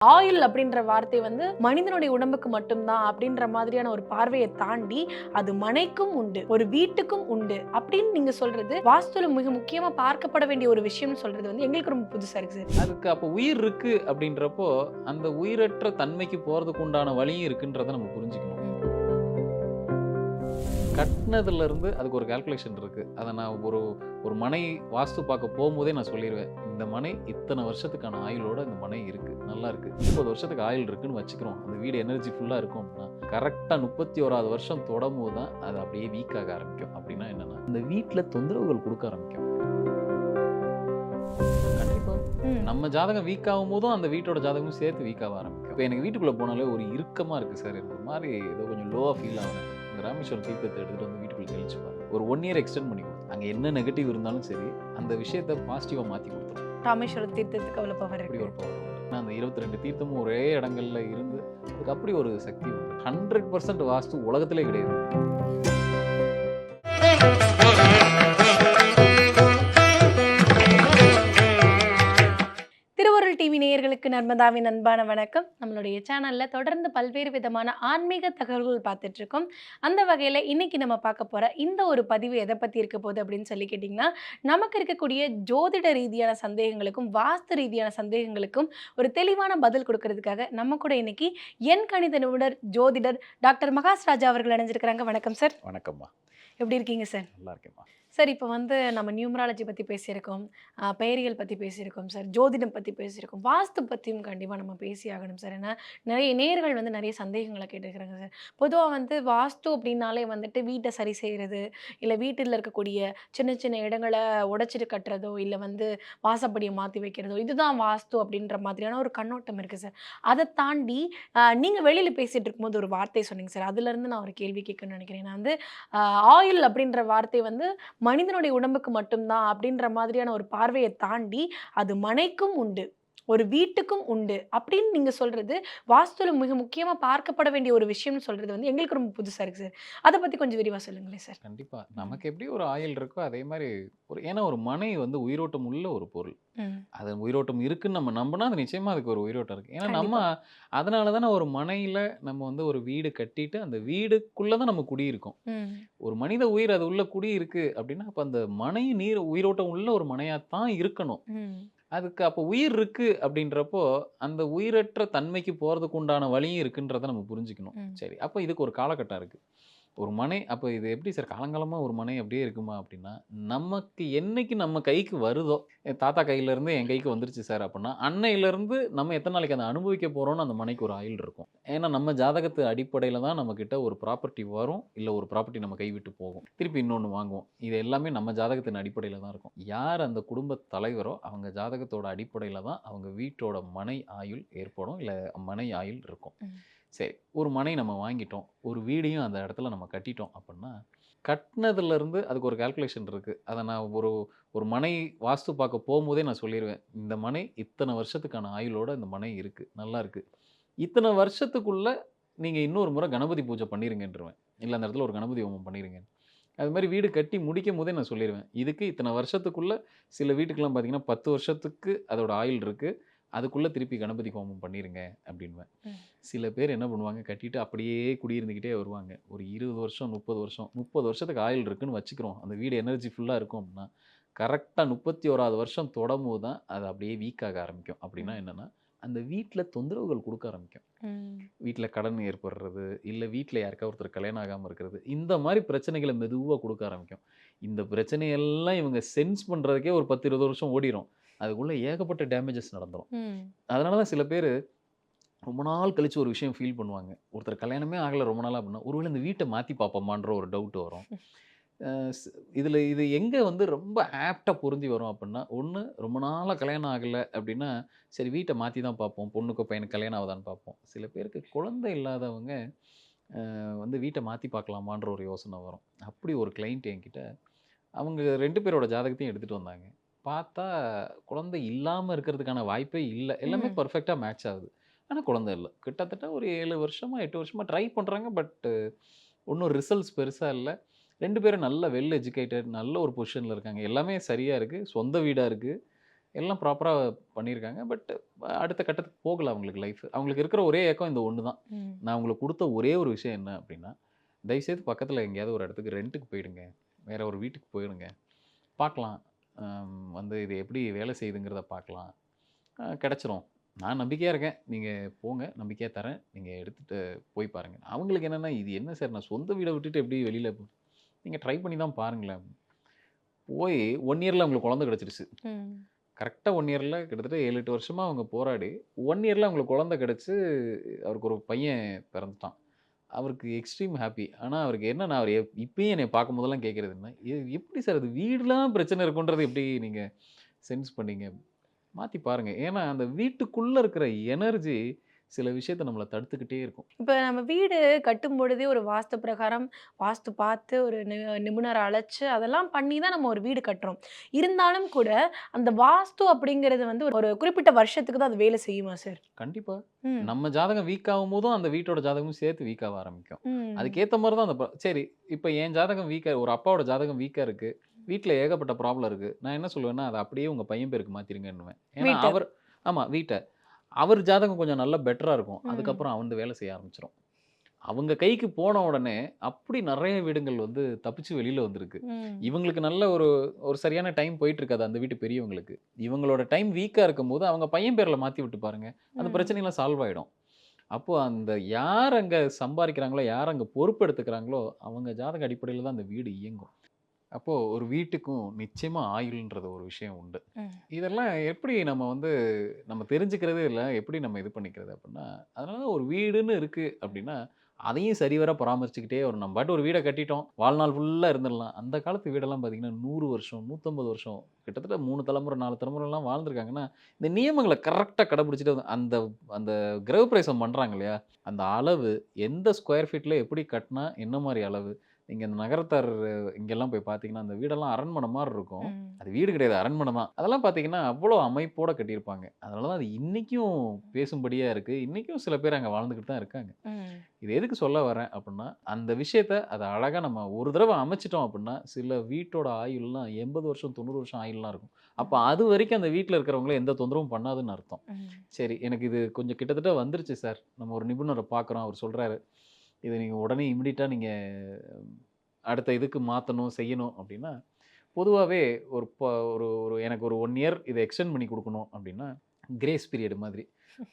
Oil அப்படின்ற வார்த்தை வந்து மனிதனுடைய உடம்புக்கு மட்டும்தான் அப்படின்ற மாதிரியான ஒரு பார்வையை தாண்டி அது மனைக்கும் உண்டு ஒரு வீட்டுக்கும் உண்டு அப்படின்னு நீங்க சொல்றது வாஸ்துல மிக முக்கியமா பார்க்கப்பட வேண்டிய ஒரு விஷயம்னு சொல்றது வந்து எங்களுக்கு ரொம்ப புதுசா இருக்கு சார். அதுக்கு அப்போ உயிர் இருக்கு அப்படின்றப்போ அந்த உயிரற்ற தன்மைக்கு போறதுக்கு உண்டான வழியும் இருக்குன்றத நம்ம புரிஞ்சுக்கணும். கட்டினதுல இருந்து அதுக்கு ஒரு கால்குலேஷன் இருக்கு. அதை நான் ஒரு ஒரு மனை வாஸ்து பார்க்க போகும்போதே நான் சொல்லிடுவேன் இந்த மனை இத்தனை வருஷத்துக்கான ஆயுளோட இந்த மனை இருக்கு. நல்லா இருக்கு. முப்பது வருஷத்துக்கு ஆயுள் இருக்குன்னு வச்சுக்கிறோம். அந்த வீடு எனர்ஜி ஃபுல்லா இருக்கும் அப்படின்னா கரெக்டாக முப்பத்தி ஓராவது வருஷம் தொடரும் தான் அது அப்படியே வீக் ஆக ஆரம்பிக்கும். அப்படின்னா என்னன்னா இந்த வீட்டில் தொந்தரவுகள் கொடுக்க ஆரம்பிக்கும். கண்டிப்பா. ம். நம்ம ஜாதகம் வீக் ஆகும் போதும் அந்த வீட்டோட ஜாதகமும் சேர்த்து வீக் ஆக ஆரம்பிக்கும். இப்போ எனக்கு வீட்டுக்குள்ள போனாலே ஒரு இறுக்கமா இருக்கு சார். ஒரு மாதிரி ஏதோ கொஞ்சம் லோவா ஃபீல் ஆகுறேன் இந்த ராமேஸ்வரம் தீர்த்தத்தை எடுத்துட்டு வந்து வீட்டுக்குள்ள தெளிச்சு பாருங்க. ஒரு ஒன் இயர் எக்ஸ்டெண்ட் பண்ணி கொடுத்து அங்க என்ன நெகட்டிவ் இருந்தாலும் சரி அந்த விஷயத்த பாசிட்டிவா மாத்தி கொடுத்துரும். ராமேஸ்வரம் தீர்த்தத்துக்கு அவ்வளவு பவர் இருக்கு. ஒரு உண்டு. ஏன்னா அந்த இருபத்தி ரெண்டு தீர்த்தமும் ஒரே இடங்கள்ல இருந்து அதுக்கு அப்படி ஒரு சக்தி ஹண்ட்ரட் பர்சன்ட் வாஸ்து உலகத்திலே கிடையாது. நேயர்களுக்கு நர்மதாவின் அன்பான வணக்கம். நம்மளுடைய சேனல்ல தொடர்ந்து பல்வேறு விதமான ஆன்மீக தகவல்கள் பார்த்துட்டு இருக்கோம். அந்த வகையில இன்னைக்கு நம்ம பார்க்க போற இந்த ஒரு பதிவு எதை பத்தி இருக்க போகுது அப்படின்னு சொல்லி கேட்டிங்கன்னா நமக்கு இருக்கக்கூடிய ஜோதிட ரீதியான சந்தேகங்களுக்கும் வாஸ்து ரீதியான சந்தேகங்களுக்கும் ஒரு தெளிவான பதில் கொடுக்கறதுக்காக நம்ம கூட இன்னைக்கு என் கணித நிபுணர் ஜோதிடர் டாக்டர் மகாஸ் ராஜா அவர்கள் இணைஞ்சிருக்கிறாங்க. வணக்கம் சார். வணக்கம்மா. எப்படி இருக்கீங்க சார்? நல்லா இருக்கேம்மா. சார் இப்போ வந்து நம்ம நியூமராலஜி பற்றி பேசியிருக்கோம். ஆஹ் பெயரியல் பற்றி பேசியிருக்கோம் சார் ஜோதிடம் பற்றி பேசியிருக்கோம். வாஸ்து பற்றியும் கண்டிப்பாக நம்ம பேசி ஆகணும் சார். ஏன்னா நிறைய நேர்கள் வந்து நிறைய சந்தேகங்களை கேட்டுருக்குறாங்க சார். பொதுவாக வந்து வாஸ்து அப்படின்னாலே வந்துட்டு வீட்டை சரி செய்கிறது இல்லை வீட்டில் இருக்கக்கூடிய சின்ன சின்ன இடங்களை உடைச்சிட்டு கட்டுறதோ இல்லை வந்து வாசப்படியை மாற்றி வைக்கிறதோ இதுதான் வாஸ்து அப்படின்ற மாதிரியான ஒரு கண்ணோட்டம் இருக்குது சார். அதை தாண்டி நீங்கள் வெளியில் பேசிகிட்டு இருக்கும்போது ஒரு வார்த்தை சொன்னீங்க சார். அதுலேருந்து நான் ஒரு கேள்வி கேட்கணும்னு நினைக்கிறேன். நான் வந்து ஆயில் அப்படின்ற வார்த்தை வந்து மனிதனுடைய உடம்புக்கு மட்டும்தான் அப்படின்ற மாதிரியான ஒரு பார்வையை தாண்டி அது மனைக்கும் உண்டு. ஒரு வீட்டுக்கும் உண்டு. அப்படின்னு நீங்க சொல்றது வாஸ்துல மிக முக்கியமா பார்க்கப்பட வேண்டிய ஒரு விஷயம்னு சொல்றது வந்து எங்களுக்கு ரொம்ப புதுசா இருக்கு சார். அதை பத்தி கொஞ்சம் விரிவா சொல்லுங்களேன் சார். கண்டிப்பா. நமக்கு எப்படி ஒரு ஆயில் இருக்கோ அதே மாதிரி ஒரு ஏன்னா ஒரு மனை வந்து உயிரோட்டம் உள்ள ஒரு பொருள். அது உயிரோட்டம் இருக்குன்னு நம்ம நம்பினா அது நிச்சயமா அதுக்கு ஒரு உயிரோட்டம் இருக்கு. ஏன்னா நம்ம. அதனால தானே ஒரு மனையில நம்ம வந்து ஒரு வீடு கட்டிட்டு அந்த வீடுக்குள்ள தான் நம்ம குடியிருக்கோம். ஒரு மனித உயிர் அது உள்ள குடி இருக்கு அப்படின்னா அப்ப அந்த மனை நீர் உயிரோட்டம் உள்ள ஒரு மனையா தான் இருக்கணும் அதுக்கு அப்போ உயிர் இருக்கு அப்படின்றப்போ அந்த உயிரற்ற தன்மைக்கு போறதுக்கு உண்டான வழியும் இருக்குன்றதை நம்ம புரிஞ்சுக்கணும். சரி அப்போ இதுக்கு ஒரு காலகட்டம் இருக்கு ஒரு மனை அப்போ இது எப்படி சார்? காலங்காலமாக ஒரு மனை அப்படியே இருக்குமா அப்படின்னா நமக்கு என்னைக்கு நம்ம கைக்கு வருதோ என் தாத்தா கையிலேருந்து என் கைக்கு வந்துருச்சு சார் அப்படின்னா அன்னையிலேருந்து நம்ம எத்தனை நாளைக்கு அதை அனுபவிக்க போகிறோன்னு அந்த மனைக்கு ஒரு ஆயுள் இருக்கும். ஏன்னா நம்ம ஜாதகத்து அடிப்படையில் தான் நம்மக்கிட்ட ஒரு ப்ராப்பர்ட்டி வரும் இல்லை ஒரு ப்ராப்பர்ட்டி நம்ம கைவிட்டு போகும். திருப்பி இன்னொன்று வாங்குவோம். இது எல்லாமே நம்ம ஜாதகத்தின் அடிப்படையில் தான் இருக்கும். யார் அந்த குடும்ப தலைவரோ அவங்க ஜாதகத்தோட அடிப்படையில் தான் அவங்க வீட்டோட மனை ஆயுள் ஏற்படும் இல்லை மனை ஆயுள் இருக்கும். சரி ஒரு மனை நம்ம வாங்கிட்டோம். ஒரு வீடையும் அந்த இடத்துல நம்ம கட்டிட்டோம் அப்படின்னா கட்டினதுலேருந்து அதுக்கு ஒரு கால்குலேஷன் இருக்குது அதை நான் ஒரு ஒரு மனை வாஸ்து பார்க்க போகும்போதே நான் சொல்லிடுவேன் இந்த மனை இத்தனை வருஷத்துக்கான ஆயுளோட இந்த மனை இருக்குது நல்லா இருக்குது இத்தனை வருஷத்துக்குள்ளே நீங்கள் இன்னொரு முறை கணபதி பூஜை பண்ணிடுங்கன்றவேன் இல்லை அந்த இடத்துல ஒரு கணபதி ஹோமம் பண்ணிடுங்க அது மாதிரி வீடு கட்டி முடிக்கும் போதே நான் சொல்லிடுவேன் இதுக்கு இத்தனை வருஷத்துக்குள்ளே சில வீட்டுக்கெல்லாம் பார்த்திங்கன்னா பத்து வருஷத்துக்கு அதோட ஆயுள் இருக்குது அதுக்குள்ள திருப்பி கணபதி ஹோமம் பண்ணிருங்க அப்படின்வேன். சில பேர் என்ன பண்ணுவாங்க கட்டிட்டு அப்படியே குடியிருந்துக்கிட்டே வருவாங்க. ஒரு இருபது வருஷம் முப்பது வருஷம் முப்பது வருஷத்துக்கு ஆயுள் இருக்குன்னு வச்சுக்கிறோம். அந்த வீடு எனர்ஜி ஃபுல்லாக இருக்கும் அப்படின்னா கரெக்டாக முப்பத்தி ஓராவது வருஷம் தொடரும் தான் அது அப்படியே வீக் ஆக ஆரம்பிக்கும். அப்படின்னா. என்னன்னா அந்த வீட்டில் தொந்தரவுகள் கொடுக்க ஆரம்பிக்கும். வீட்டில் கடன் ஏற்படுறது இல்லை வீட்டில் யாருக்கா ஒருத்தர் கல்யாணம் ஆகாமல் இருக்கிறது இந்த மாதிரி பிரச்சனைகளை மெதுவாக கொடுக்க ஆரம்பிக்கும். இந்த பிரச்சனையெல்லாம் இவங்க சென்ஸ் பண்ணுறதுக்கே ஒரு பத்து இருபது வருஷம் ஓடிரும். அதுக்குள்ளே ஏகப்பட்ட டேமேஜஸ் நடந்துரும். ம், அதனால தான் சில பேர் ரொம்ப நாள் கழிச்சு ஒரு விஷயம் ஃபீல் பண்ணுவாங்க. ஒருத்தர் கல்யாணமே ஆகலை ரொம்ப நாளாக அப்படின்னா ஒருவேளை இந்த வீட்டை மாற்றி பார்ப்போமான்ற ஒரு டவுட் வரும். இதில் இது எங்கே வந்து ரொம்ப ஆப்டாக பொருந்தி வரும் அப்படின்னா ஒன்று ரொம்ப நாளாக கல்யாணம் ஆகலை அப்படின்னா சரி வீட்டை மாற்றி தான் பார்ப்போம் பொண்ணுக்கோ பையனுக்கு கல்யாணம் ஆகுதான்னு பார்ப்போம் சில பேருக்கு குழந்தை இல்லாதவங்க வந்து வீட்டை மாற்றி பார்க்கலாமான்ற ஒரு யோசனை வரும். அப்படி ஒரு கிளைண்ட் என்கிட்ட அவங்க ரெண்டு பேரோட ஜாதகத்தையும் எடுத்துகிட்டு வந்தாங்க. பார்த்தா குழந்தை இல்லாமல் இருக்கிறதுக்கான வாய்ப்பே இல்லை. எல்லாமே. பர்ஃபெக்டாக மேட்ச் ஆகுது. ஆனால் குழந்தை இல்லை. கிட்டத்தட்ட ஒரு ஏழு வருஷமா எட்டு வருஷமா ட்ரை பண்ணுறாங்க பட் ஒன்றும் ரிசல்ட்ஸ் பெருசாக இல்லை. ரெண்டு பேரும் நல்ல வெல் எஜுகேட்டட் நல்ல ஒரு பொசிஷனில் இருக்காங்க. எல்லாமே சரியாக இருக்குது சொந்த வீடாக இருக்குது எல்லாம் ப்ராப்பராக பண்ணியிருக்காங்க. பட் அடுத்த கட்டத்துக்கு போகல அவங்களுக்கு லைஃப் அவங்களுக்கு இருக்கிற ஒரே ஏக்கம் இந்த ஒன்று தான். நான் உங்களுக்கு கொடுத்த ஒரே ஒரு விஷயம் என்ன அப்படின்னா தயவுசெய்து பக்கத்தில் எங்கேயாவது ஒரு இடத்துக்கு ரெண்ட்டுக்கு போயிடுங்க. வேற ஒரு வீட்டுக்கு போயிடுங்க. பார்க்கலாம். வந்து இது எப்படி வேலை செய்யுதுங்கிறத பார்க்கலாம். கிடைச்சிரும். நான் நம்பிக்கையாக இருக்கேன். நீங்கள் போங்க நம்பிக்கையாக தரேன். நீங்கள் எடுத்துகிட்டு போய் பாருங்கள் அவங்களுக்கு என்னென்னா இது என்ன சார்? நான் சொந்த வீடை விட்டுட்டு எப்படி வெளியில் நீங்கள் ட்ரை பண்ணி தான் பாருங்களேன். போய் ஒன் இயரில் அவங்களுக்கு குழந்தை கிடச்சிருச்சு. கரெக்டாக ஒன் இயரில் கிட்டத்தட்ட ஏழு எட்டு வருஷமாக அவங்க போராடி ஒன் இயரில் அவங்களுக்கு குழந்தை கிடச்சி அவருக்கு ஒரு பையன் பிறந்துட்டான். அவருக்கு எக்ஸ்ட்ரீம் ஹாப்பி ஆனால் அவருக்கு என்னன்னா அவர் இப்பயும் என்னை பார்க்கும்போதெல்லாம் போதெல்லாம் என்ன? "இது எப்படி சார் அது வீடுலாம் பிரச்சனை இருக்குன்றது எப்படி நீங்கள் சென்ஸ் பண்ணீங்க? மாற்றி பாருங்கள் ஏன்னா அந்த வீட்டுக்குள்ளே இருக்கிற எனர்ஜி சில விஷயத்தை நம்மளை தடுத்துக்கிட்டே இருக்கும். இப்ப நம்ம வீடு கட்டும் பொழுதே ஒரு வாஸ்து பிரகாரம் வாஸ்து பார்த்து ஒரு நி- நிபுணரை அழைச்சு அதெல்லாம் பண்ணி தான் நம்ம ஒரு வீடு கட்டுறோம். இருந்தாலும் கூட அந்த வாஸ்து அப்படிங்கிறது வந்து ஒரு- குறிப்பிட்ட வருஷத்துக்கு தான் அது வேலை செய்யுமா சார்? கண்டிப்பாக ம். நம்ம ஜாதகம் வீக் ஆகும் போதும் அந்த வீட்டோட ஜாதகமும் சேர்த்து வீக் ஆக ஆரம்பிக்கும். ம். அதுக்கேற்ற மாதிரி தான் அந்த சரி இப்போ என் ஜாதகம் வீக்காக ஒரு அப்பாவோட ஜாதகம் வீக்காக இருக்குது வீட்டில் ஏகப்பட்ட ப்ராப்ளம் இருக்குது நான் என்ன சொல்லுவேன்னா அதை அப்படியே உங்கள் பையன் பேருக்கு மாற்றிருங்கன்னுவேன் ஏன்னா. அவர் ஆமாம் வீட்டை. அவர் ஜாதகம் கொஞ்சம் நல்லா பெட்டராக இருக்கும். அதுக்கப்புறம் அவன் வேலை செய்ய ஆரம்பிச்சிடும் அவங்க கைக்கு போன உடனே அப்படி நிறைய வீடுகள் வந்து தப்பிச்சு வெளியில் வந்திருக்கு. இவங்களுக்கு நல்ல ஒரு ஒரு சரியான டைம் போயிட்டு இருக்காது அந்த வீட்டு பெரியவங்களுக்கு. இவங்களோட டைம் வீக்காக இருக்கும் போது அவங்க பையன் பேரில் மாற்றி விட்டு பாருங்க. அந்த. பிரச்சனைலாம் சால்வ் ஆகிடும் அப்போ அந்த யார் அங்கே சம்பாதிக்கிறாங்களோ யார் அங்கே பொறுப்பு எடுத்துக்கிறாங்களோ அவங்க ஜாதக அடிப்படையில் தான் அந்த வீடு இயங்கும். அப்போது ஒரு வீட்டுக்கும் நிச்சயமாக ஆயுள்ன்றது ஒரு விஷயம் உண்டு. இதெல்லாம் எப்படி நம்ம வந்து நம்ம தெரிஞ்சுக்கிறதே இல்லை எப்படி நம்ம இது பண்ணிக்கிறது அப்படின்னா அதனால ஒரு வீடுன்னு இருக்குது அப்படின்னா அதையும் சரிவர பராமரிச்சுக்கிட்டே ஒரு நம்ம பாட்டு ஒரு வீடை கட்டிட்டோம் வாழ்நாள் ஃபுல்லாக இருந்துடலாம். அந்த காலத்து வீடெல்லாம் பார்த்தீங்கன்னா நூறு வருஷம் நூற்றம்பது வருஷம் கிட்டத்தட்ட மூணு தலைமுறை நாலு தலைமுறைலாம் வாழ்ந்துருக்காங்கன்னா இந்த நியமங்களை கரெக்டாக கடைபிடிச்சிட்டு அந்த அந்த கிரகப்பிரவேசம் பண்ணுறாங்க இல்லையா? அந்த அளவு எந்த ஸ்கொயர் ஃபீட்டில் எப்படி கட்டினா என்ன மாதிரி அளவு நீங்கள் இந்த நகரத்தார் இங்கெல்லாம் போய் பார்த்தீங்கன்னா அந்த வீடெல்லாம் அரண்மனை மாதிரி இருக்கும். அது வீடு கிடையாது அரண்மனை தான். அதெல்லாம் பார்த்தீங்கன்னா அவ்வளோ அமைப்போட கட்டியிருப்பாங்க. அதனால தான் அது இன்றைக்கும் பேசும்படியாக இருக்குது இன்றைக்கும் சில பேர் அங்கே வாழ்ந்துக்கிட்டு தான் இருக்காங்க. இது எதுக்கு சொல்ல வரேன் அப்படின்னா அந்த விஷயத்த அதை அழகாக நம்ம ஒரு தடவை அமைச்சிட்டோம் அப்படின்னா சில வீட்டோட ஆயுள்லாம் எண்பது வருஷம் தொண்ணூறு வருஷம் ஆயுள்லாம் இருக்கும். அப்போ அது வரைக்கும் அந்த வீட்டில் இருக்கிறவங்கள எந்த தொந்தரவும் பண்ணாதுன்னு அர்த்தம். சரி எனக்கு இது கொஞ்சம் கிட்டத்தட்ட வந்துருச்சு சார். நம்ம ஒரு நிபுணரை பார்க்குறோம். அவர் சொல்கிறாரு இதை நீங்கள் உடனே இமிடியட்டாக நீங்கள் அடுத்த இதுக்கு மாற்றணும் செய்யணும் அப்படின்னா பொதுவாகவே ஒரு ப ஒரு ஒரு எனக்கு ஒரு ஒன் இயர் இதை எக்ஸ்டெண்ட் பண்ணி கொடுக்கணும் அப்படின்னா கிரேஸ் பீரியட் மாதிரி.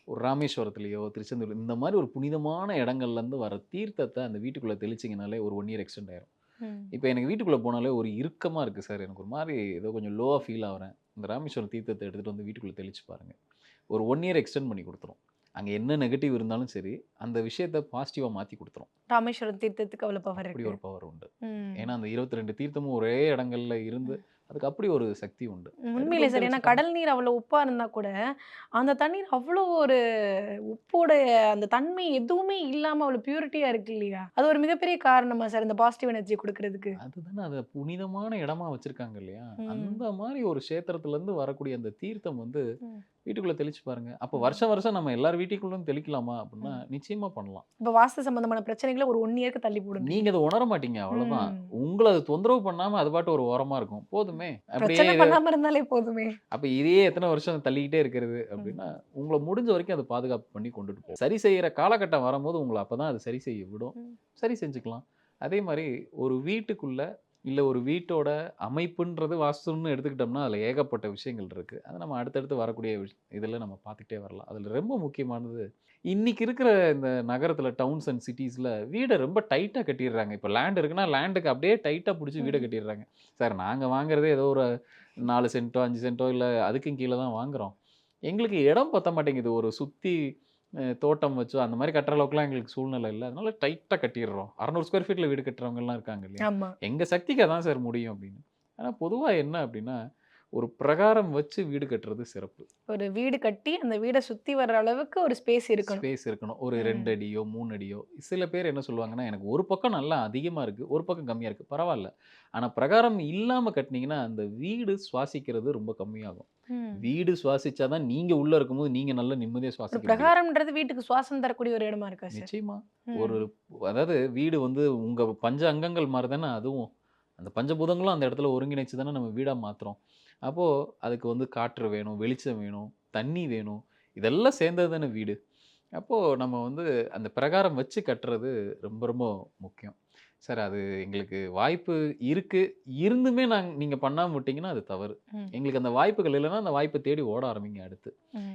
ஒரு ராமேஸ்வரத்துலேயோ திருச்செந்தூர் இந்த மாதிரி ஒரு புனிதமான இடங்கள்லேருந்து வர தீர்த்தத்தை அந்த வீட்டுக்குள்ளே தெளிச்சிங்கனாலே ஒரு ஒன் இயர் எக்ஸ்டெண்ட் ஆயிரும். இப்போ எனக்கு வீட்டுக்குள்ளே போனாலே ஒரு இறுக்கமாக இருக்குது சார். எனக்கு ஒரு மாதிரி ஏதோ கொஞ்சம் லோவாக ஃபீல் ஆகிறேன் இந்த ராமேஸ்வரம் தீர்த்தத்தை எடுத்துகிட்டு வந்து வீட்டுக்குள்ளே தெளிச்சு பாருங்கள் ஒரு ஒன் இயர் எக்ஸ்டெண்ட் பண்ணி கொடுத்துரும். அங்கே என்ன நெகட்டிவ் இருந்தாலும் சரி அந்த விஷயத்தை பாசிட்டிவாக மாற்றி கொடுத்துரும். ராமேஸ்வரம் தீர்த்தத்துக்கு அவ்வளவு பவர் அப்படி இருக்கு. ஒரு பவர் உண்டு. ஏன்னா அந்த இருபத்தி ரெண்டு தீர்த்தமும் ஒரே இடங்கள்ல இருந்து அதுக்கு அப்படி ஒரு சக்தி உண்டு. உண்மையிலே சார். ஏன்னா கடல் நீர் அவ்வளவு உப்பா இருந்தா கூட அந்த தண்ணீர் அவ்வளோ ஒரு உப்போட அந்த தன்மை எதுவுமே இல்லாம அவ்வளவு பியூரிட்டியா இருக்கு இல்லையா? அது ஒரு மிகப்பெரிய காரணமா சார் இந்த பாசிட்டிவ் எனர்ஜி கொடுக்கறதுக்கு. அதுதானே அதை புனிதமான இடமா வச்சிருக்காங்க இல்லையா. அந்த மாதிரி ஒரு இருந்து வரக்கூடிய அந்த தீர்த்தம் வந்து. வீட்டுக்குள்ள தெளிச்சு பாருங்க. அப்போ. வருஷம் வருஷம் நம்ம எல்லார் வீட்டுக்குள்ளும் தெளிக்கலாமா அப்படின்னா நிச்சயமா பண்ணலாம். இப்ப வாஸ்து சம்பந்தமான பிரச்சனைகளை ஒரு ஒன் இயருக்கு தள்ளி போடுங்க. நீங்க அதை உணர மாட்டீங்க அவ்வளவுதான். ம். உங்களை அது தொந்தரவு பண்ணாம அது பாட்டு ஒரு ஓரமா இருக்கும். போதுமே அப்படியே பண்ணாம இருந்தாலே போதுமே. அப்ப இதையே எத்தனை வருஷம் தள்ளிக்கிட்டே இருக்கிறது அப்படின்னா உங்களை முடிஞ்ச வரைக்கும் அதை பாதுகாப்பு பண்ணி கொண்டுட்டு போகும் சரி செய்யற காலகட்டம் வரும்போது உங்களை அப்பதான் அது சரி செய்ய விடும். சரி செஞ்சுக்கலாம். அதே மாதிரி ஒரு வீட்டுக்குள்ள இல்ல ஒரு வீட்டோட அமைப்புன்றது வாஸ்துன்னு எடுத்துக்கிட்டோம்னா அதுல ஏகப்பட்ட விஷயங்கள் இருக்கு. அதை நம்ம அடுத்தடுத்து வரக்கூடிய விஷ- இதுல நம்ம பார்த்துக்கிட்டே வரலாம். அதுல ரொம்ப முக்கியமானது இன்னைக்கு இருக்கிற இந்த நகரத்துல டவுன்ஸ் அண்ட் சிட்டிஸ்ல வீடை ரொம்ப டைட்டா கட்டிடுறாங்க. இப்போ லேண்ட் இருக்குன்னா லேண்டுக்கு அப்படியே டைட்டா பிடிச்சி வீடை. கட்டிடுறாங்க. சார் நாங்க வாங்குறதே ஏதோ ஒரு நாலு சென்ட்டோ அஞ்சு சென்ட்டோ இல்லை அதுக்கும் கீழே தான் வாங்குறோம். எங்களுக்கு இடம் பத்த மாட்டேங்குது. ஒரு சுற்றி தோட்டம் வச்சோ அந்த மாதிரி கட்டுற அளவுக்குலாம் எங்களுக்கு சூழ்நிலை இல்லை. அதனால டைட்டாக கட்டிடுறோம். அறநூறு ஸ்கொயர் ஃபீட்டில் வீடு கட்டுறவங்கலாம் இருக்காங்க இல்லையா? எங்கள் சக்திக்கு அதான் சார் முடியும் அப்படின்னு. ஆனால் பொதுவாக என்ன அப்படின்னா ஒரு பிரகாரம் வச்சு வீடு கட்டுறது சிறப்பு. ஒரு வீடு கட்டி அந்த வீடை சுத்தி வர்ற அளவுக்கு ஒரு ஸ்பேஸ் இருக்கணும். ஸ்பேஸ் இருக்கணும். ஒரு. ரெண்டு அடியோ மூணு அடியோ. சில பேர் என்ன சொல்லுவாங்கன்னா எனக்கு ஒரு பக்கம் நல்லா அதிகமாக இருக்குது ஒரு பக்கம் கம்மியாக இருக்குது பரவாயில்ல. ஆனால் பிரகாரம் இல்லாமல் கட்டினீங்கன்னா அந்த வீடு சுவாசிக்கிறது ரொம்ப கம்மியாகும். வீடு சுவாசிச்சாதான் நீங்க உள்ள இருக்கும்போது நீங்க நல்ல நிம்மதியா முடியும். பிரகாரம்ன்றது வீட்டுக்கு சுவாசம் தரக்கூடிய ஒரு இடமா இருக்கா நிச்சயமா. ஒரு அதாவது வீடு வந்து உங்க பஞ்ச அங்கங்கள் மாதிரி தானே அதுவும் அந்த பஞ்சபூதங்களும் அந்த இடத்துல ஒருங்கிணைச்சு தானே நம்ம வீடாக மாற்றுறோம் அப்போது அதுக்கு வந்து காற்று வேணும் வெளிச்சம் வேணும் தண்ணி வேணும் இதெல்லாம் சேர்ந்தது தானே வீடு. அப்போது நம்ம வந்து அந்த பிரகாரம் வச்சு கட்டுறது ரொம்ப ரொம்ப முக்கியம். சார் அது எங்களுக்கு வாய்ப்பு இருக்குது இருந்துமே நாங்கள் நீங்கள் பண்ணாமல் விட்டீங்கன்னா அது தவறு. எங்களுக்கு அந்த வாய்ப்புகள் இல்லைன்னா அந்த வாய்ப்பை தேடி ஓட ஆரம்பிங்க அடுத்து.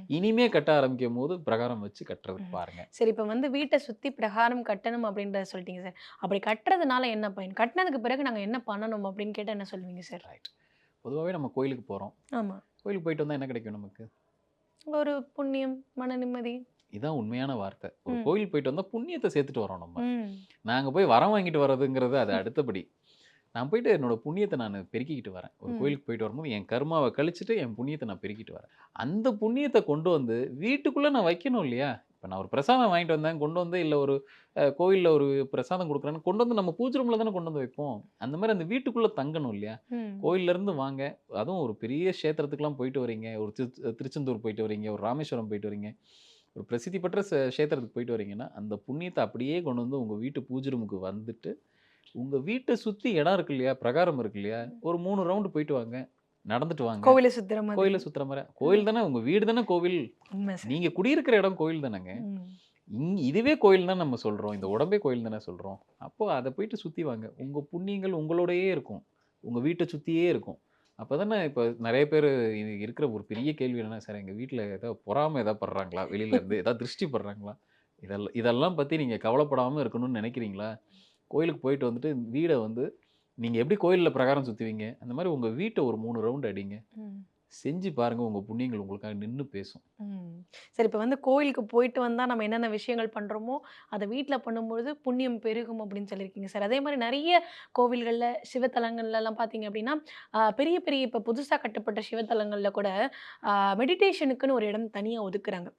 இனிமே கட்ட ஆரம்பிக்கும் போது பிரகாரம் வச்சு கட்டுறதுக்கு ம். பாருங்க. சரி இப்போ வந்து வீட்டை சுற்றி பிரகாரம் கட்டணும் அப்படின்றத சொல்லிட்டீங்க சார். அப்படி கட்டுறதுனால என்ன பயன்? கட்டினதுக்கு பிறகு நாங்கள் என்ன பண்ணணும் அப்படின்னு கேட்டால் என்ன சொல்லுவீங்க சார்? ரைட் பொதுவாகவே நம்ம கோயிலுக்கு போகிறோம் ஆமாம் கோயிலுக்கு போயிட்டு வந்தால் என்ன கிடைக்கும் நமக்கு? ஒரு புண்ணியம் மன நிம்மதி. இதான் உண்மையான வார்த்தை. ஒரு. கோயில் போயிட்டு வந்தால் புண்ணியத்தை சேர்த்துட்டு வரோம் நம்ம. நாங்கள் போய் வரம் வாங்கிட்டு வர்றதுங்கிறது அது அடுத்தபடி. நான் போயிட்டு என்னோட புண்ணியத்தை நான் பெருக்கிக்கிட்டு வரேன். ஒரு. கோயிலுக்கு போயிட்டு வரும்போது என் கர்மாவை கழிச்சிட்டு என் புண்ணியத்தை நான் பெருக்கிட்டு வரேன். அந்த புண்ணியத்தை கொண்டு வந்து வீட்டுக்குள்ளே நான் வைக்கணும் இல்லையா? இப்போ நான் ஒரு பிரசாதம் வாங்கிட்டு வந்தேன் கொண்டு வந்து இல்லை ஒரு கோயிலில் ஒரு பிரசாதம் கொடுக்குறேன்னு கொண்டு வந்து நம்ம பூஜை ரூமில் தானே கொண்டு வந்து வைப்போம். அந்த மாதிரி அந்த வீட்டுக்குள்ளே தங்கணும் இல்லையா? இருந்து வாங்க. அதுவும் ஒரு பெரிய க்ஷேத்திரத்துக்குலாம் போயிட்டு வரீங்க. ஒரு திரு திருச்செந்தூர் போயிட்டு வரீங்க. ஒரு ராமேஸ்வரம் போயிட்டு வரீங்க. ஒரு பிரசித்தி பெற்ற க்ஷேத்திரத்துக்கு போயிட்டு வரீங்கன்னா அந்த புண்ணியத்தை அப்படியே கொண்டு வந்து உங்கள் வீட்டு பூஜை ரூமுக்கு வந்துட்டு உங்கள் வீட்டை சுற்றி இடம் இருக்கு இல்லையா பிரகாரம் இருக்கு இல்லையா ஒரு மூணு ரவுண்டு போயிட்டு வாங்க. நடந்துட்டு வாங்க. கோவிலை சுத்துற மாதிரி. கோயிலை சுற்றுற மாதிரி. கோயில் தானே உங்கள் வீடு தானே கோவில். நீங்கள் குடியிருக்கிற இடம் கோயில் தானேங்க. இதுவே கோயில் தான் நம்ம சொல்கிறோம் இந்த உடம்பே கோயில் தானே சொல்கிறோம் அப்போ அதை போயிட்டு சுற்றி வாங்க. உங்கள் புண்ணியங்கள் உங்களோடயே இருக்கும். உங்கள் வீட்டை சுற்றியே இருக்கும். அப்போ தானே இப்போ நிறைய பேர் இருக்கிற ஒரு பெரிய கேள்வி என்னன்னா சார் எங்கள் வீட்டில் ஏதோ பொறாமல் ஏதாவது படுறாங்களா? வெளியிலேருந்து ஏதாவது திருஷ்டி படுறாங்களா? இதெல்லாம் இதெல்லாம் பற்றி நீங்கள் கவலைப்படாமல் இருக்கணும்னு நினைக்கிறீங்களா? கோயிலுக்கு போயிட்டு வந்துட்டு வீடை வந்து நீங்கள் எப்படி கோயிலில் பிரகாரம் சுற்றுவீங்க அந்த மாதிரி உங்கள் வீட்டை ஒரு மூணு ரவுண்ட் அடிங்க. செஞ்சு பாருங்கள் உங்கள் புண்ணியங்கள் உங்களுக்காக நின்று பேசும். சரி இப்போ வந்து கோயிலுக்கு போயிட்டு வந்தால் நம்ம என்னென்ன விஷயங்கள் பண்ணுறோமோ அதை வீட்டில் பண்ணும்பொழுது புண்ணியம் பெருகும் அப்படின்னு சொல்லியிருக்கீங்க சார். அதே மாதிரி நிறைய கோவில்களில் சிவத்தலங்கள்லாம் பார்த்தீங்க அப்படின்னா பெரிய பெரிய இப்போ புதுசாக கட்டப்பட்ட சிவத்தலங்களில் கூட மெடிடேஷனுக்குன்னு ஒரு இடம் தனியாக ஒதுக்குறாங்க.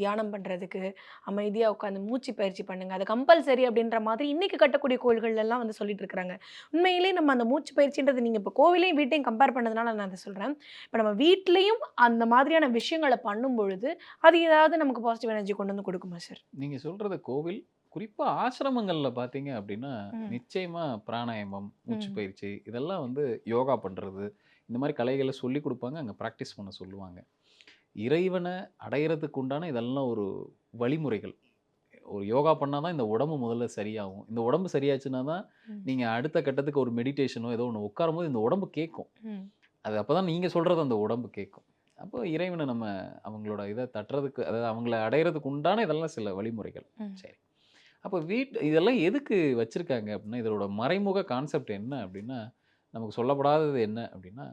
தியானம் பண்ணுறதுக்கு அமைதியாக உட்காந்து மூச்சு பயிற்சி பண்ணுங்க. அது கம்பல்சரி அப்படின்ற மாதிரி இன்னைக்கு கட்டக்கூடிய கோயில்கள் எல்லாம் வந்து சொல்லிட்டு இருக்கிறாங்க. உண்மையிலேயே நம்ம அந்த மூச்சு பயிற்சின்றது நீங்கள் இப்போ கோவிலையும் வீட்டையும் கம்பேர் பண்ணதுனால நான் அதை சொல்கிறேன் இப்போ நம்ம வீட்லேயும் அந்த மாதிரியான விஷயங்களை பண்ணும் பொழுது அது ஏதாவது நமக்கு பாசிட்டிவ் எனர்ஜி கொண்டு வந்து கொடுக்குமா சார் நீங்கள் சொல்கிறது கோவில் குறிப்பாக ஆசிரமங்களில் பார்த்தீங்க அப்படின்னா. நிச்சயமாக பிராணாயாமம் மூச்சு. பயிற்சி இதெல்லாம் வந்து யோகா பண்ணுறது இந்த மாதிரி கலைகளை சொல்லி கொடுப்பாங்க அங்கே ப்ராக்டிஸ் பண்ண சொல்லுவாங்க. இறைவனை அடையிறதுக்கு உண்டான இதெல்லாம் ஒரு வழிமுறைகள் ஒரு யோகா பண்ணால் தான் இந்த உடம்பு முதல்ல சரியாகும் இந்த உடம்பு சரியாச்சுன்னா தான். நீங்கள் அடுத்த கட்டத்துக்கு ஒரு மெடிடேஷனோ ஏதோ ஒன்று உட்காரும் போது இந்த உடம்பு கேட்கும். அது அப்போ தான் நீங்கள் சொல்கிறது அந்த உடம்பு கேட்கும் அப்போ இறைவனை நம்ம அவங்களோட இதை தட்டுறதுக்கு அதாவது அவங்கள அடையிறதுக்கு உண்டான இதெல்லாம் சில வழிமுறைகள். சரி அப்போ வீட் இதெல்லாம் எதுக்கு வச்சுருக்காங்க அப்படின்னா இதோட மறைமுக கான்செப்ட் என்ன அப்படின்னா நமக்கு சொல்லப்படாதது என்ன அப்படின்னா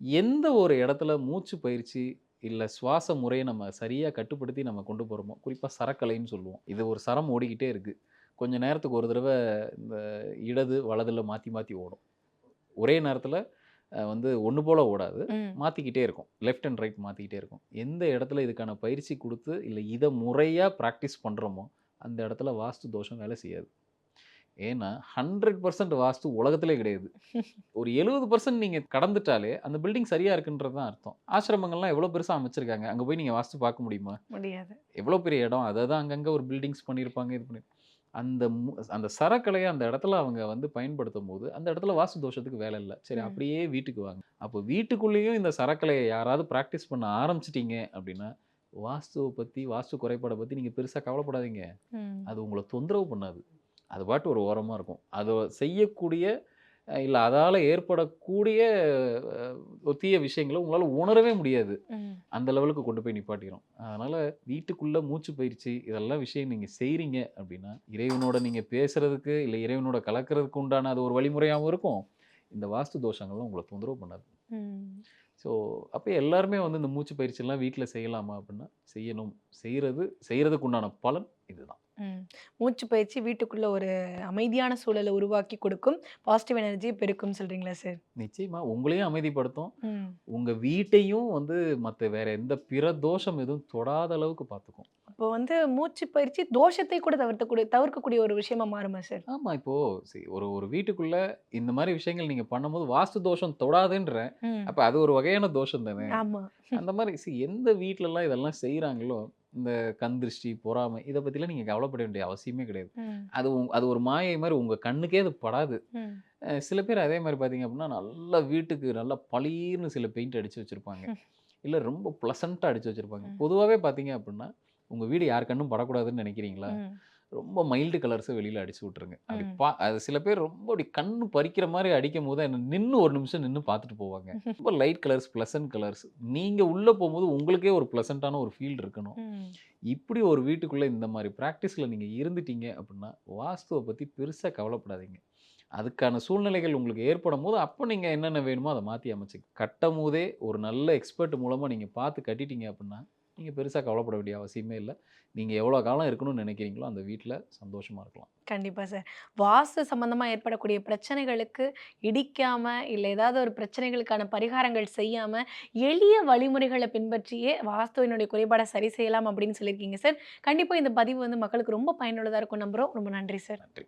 எந்த ஒரு இடத்துல மூச்சு பயிற்சி இல்லை சுவாச முறையை நம்ம சரியாக கட்டுப்படுத்தி நம்ம கொண்டு போகிறோமோ குறிப்பாக சரக்கலைன்னு சொல்லுவோம். இது ஒரு சரம் ஓடிக்கிட்டே இருக்குது கொஞ்ச நேரத்துக்கு ஒரு தடவை இந்த இடது வலதுல மாற்றி மாற்றி ஓடும். ஒரே நேரத்தில் வந்து ஒன்று போல் ஓடாது. மாற்றிக்கிட்டே இருக்கும். லெஃப்ட் அண்ட் ரைட் மாற்றிக்கிட்டே இருக்கும். எந்த இடத்துல இதுக்கான பயிற்சி கொடுத்து இல்லை இதை முறையாக ப்ராக்டிஸ் பண்ணுறோமோ அந்த இடத்துல வாஸ்து தோஷம் வேலை செய்யாது. ஏன்னா ஹண்ட்ரட் பர்சன்ட் வாஸ்து உலகத்திலே கிடையாது. ஒரு எழுபது பர்சன்ட் நீங்கள் கடந்துட்டாலே அந்த பில்டிங் சரியாக இருக்குன்றது தான் அர்த்தம். ஆசிரமங்கள்லாம் எவ்வளோ பெருசாக அமைச்சிருக்காங்க. அங்கே போய் நீங்கள் வாஸ்து பார்க்க முடியுமா? முடியாது. எவ்வளோ பெரிய இடம்? அதை தான் அங்கங்கே ஒரு பில்டிங்ஸ் பண்ணியிருப்பாங்க இது பண்ணி அந்த அந்த சரக்கலையை அந்த இடத்துல அவங்க வந்து பயன்படுத்தும் போது அந்த இடத்துல வாஸ்து தோஷத்துக்கு வேலை இல்லை. சரி. அப்படியே வீட்டுக்கு வாங்க. அப்போ வீட்டுக்குள்ளேயும் இந்த சரக்கலையை யாராவது ப்ராக்டிஸ் பண்ண ஆரம்பிச்சிட்டீங்க அப்படின்னா வாஸ்துவை பற்றி வாஸ்து குறைபாடை பற்றி நீங்கள் பெருசாக கவலைப்படாதீங்க. அது உங்களை தொந்தரவு பண்ணாது. அது பாட்டு ஒரு ஓரமாக இருக்கும். அதை செய்யக்கூடிய இல்லை அதால் ஏற்படக்கூடிய அஹ், ஒரு தீய விஷயங்களை உங்களால் உணரவே முடியாது. அந்த லெவலுக்கு கொண்டு போய் நிப்பாட்டிடும் அதனால் வீட்டுக்குள்ளே மூச்சு பயிற்சி இதெல்லாம் விஷயம் நீங்கள் செய்கிறீங்க அப்படின்னா இறைவனோட நீங்கள் பேசுகிறதுக்கு இல்லை இறைவனோட கலக்கிறதுக்கு உண்டான அது ஒரு வழிமுறையாகவும் இருக்கும். இந்த வாஸ்து தோஷங்கள்லாம் உங்களை தொந்தரவு பண்ணாது. ஸோ அப்போ எல்லாருமே வந்து இந்த மூச்சு பயிற்சியெல்லாம் வீட்டில் செய்யலாமா அப்படின்னா செய்யணும். செய்கிறது செய்கிறதுக்கு உண்டான பலன் இதுதான். ம். மூச்சு பயிற்சி வீட்டுக்குள்ள ஒரு அமைதியான சூழலை உருவாக்கி கொடுக்கும். பாசிட்டிவ் எனர்ஜி பெருக்கும் சொல்றீங்களா சார்? நிச்சயமா. உங்களையும் அமைதிப்படுத்தும். ம். உங்கள் வீட்டையும் வந்து மற்ற வேற எந்த பிற தோஷம் எதுவும் தொடாத அளவுக்கு பார்த்துக்கும் அப்போ வந்து மூச்சு பயிற்சி தோஷத்தை கூட தவிர்க்கக்கூடிய தவிர்க்கக்கூடிய ஒரு விஷயமா மாறுமா சார்? ஆமாம் இப்போ ஒரு ஒரு வீட்டுக்குள்ள இந்த மாதிரி விஷயங்கள் நீங்கள் பண்ணும்போது வாஸ்து தோஷம் தொடாதுன்ற ம். அப்போ அது ஒரு வகையான தோஷம் தானே? ஆமா. அந்த மாதிரி see, எந்த வீட்டிலலாம் இதெல்லாம் செய்கிறாங்களோ இந்த கண் திருஷ்டி பொறாமை இதை பற்றிலாம் நீங்கள் கவலைப்பட வேண்டிய அவசியமே கிடையாது. அது அது ஒரு மாயை மாதிரி உங்கள் கண்ணுக்கே அது படாது. சில பேர் அதே மாதிரி பார்த்தீங்க அப்படின்னா நல்ல வீட்டுக்கு நல்லா பளீர்னு சில பெயிண்ட் அடிச்சு வச்சிருப்பாங்க. இல்லை ரொம்ப ப்ளசண்ட்டாக அடிச்சு வச்சிருப்பாங்க. பொதுவாகவே பார்த்தீங்க அப்படின்னா உங்கள் வீடு யார் கண்ணும் படக்கூடாதுன்னு நினைக்கிறீங்களா. ரொம்ப மைல்டு கலர்ஸை வெளியில் அடிச்சு விட்ருங்க அப்படி. பா அது சில பேர் ரொம்ப அப்படி கண்ணு பறிக்கிற மாதிரி அடிக்கும் போது என்ன நின்று ஒரு நிமிஷம் நின்று பார்த்துட்டு போவாங்க. ரொம்ப லைட் கலர்ஸ் ப்ளசன்ட் கலர்ஸ். நீங்கள் உள்ளே போகும்போது உங்களுக்கே ஒரு ப்ளசண்ட்டான ஒரு ஃபீல் இருக்கணும். இப்படி ஒரு வீட்டுக்குள்ளே இந்த மாதிரி ப்ராக்டிஸில் நீங்கள் இருந்துட்டீங்க அப்படின்னா வாஸ்துவை பற்றி பெருசாக கவலைப்படாதீங்க. அதுக்கான சூழ்நிலைகள் உங்களுக்கு ஏற்படும் போது அப்போ நீங்கள் என்னென்ன வேணுமோ அதை மாற்றி அமைச்சு கட்டும் போதே ஒரு நல்ல எக்ஸ்பர்ட் மூலமாக நீங்கள் பார்த்து கட்டிட்டீங்க அப்படின்னா நீங்கள் பெருசாக கவலைப்பட வேண்டிய அவசியமே இல்லை. நீங்கள் எவ்வளோ காலம் இருக்கணும்னு நினைக்கிறீங்களோ அந்த வீட்டில் சந்தோஷமாக இருக்கலாம். கண்டிப்பா சார். வாஸ்து சம்பந்தமா ஏற்படக்கூடிய பிரச்சனைகளுக்கு இடிக்காம இல்ல ஏதாவது ஒரு பிரச்சனைகளுக்கான பரிகாரங்கள் செய்யாம எளிய வழிமுறைகளை பின்பற்றியே வாஸ்துவினுடைய குறைபாடை சரி செய்யலாம் அப்படின்னு சொல்லியிருக்கீங்க சார். கண்டிப்பா இந்த பதிவு வந்து மக்களுக்கு ரொம்ப பயனுள்ளதா இருக்கும் நம்புறோம். ரொம்ப நன்றி சார். நன்றி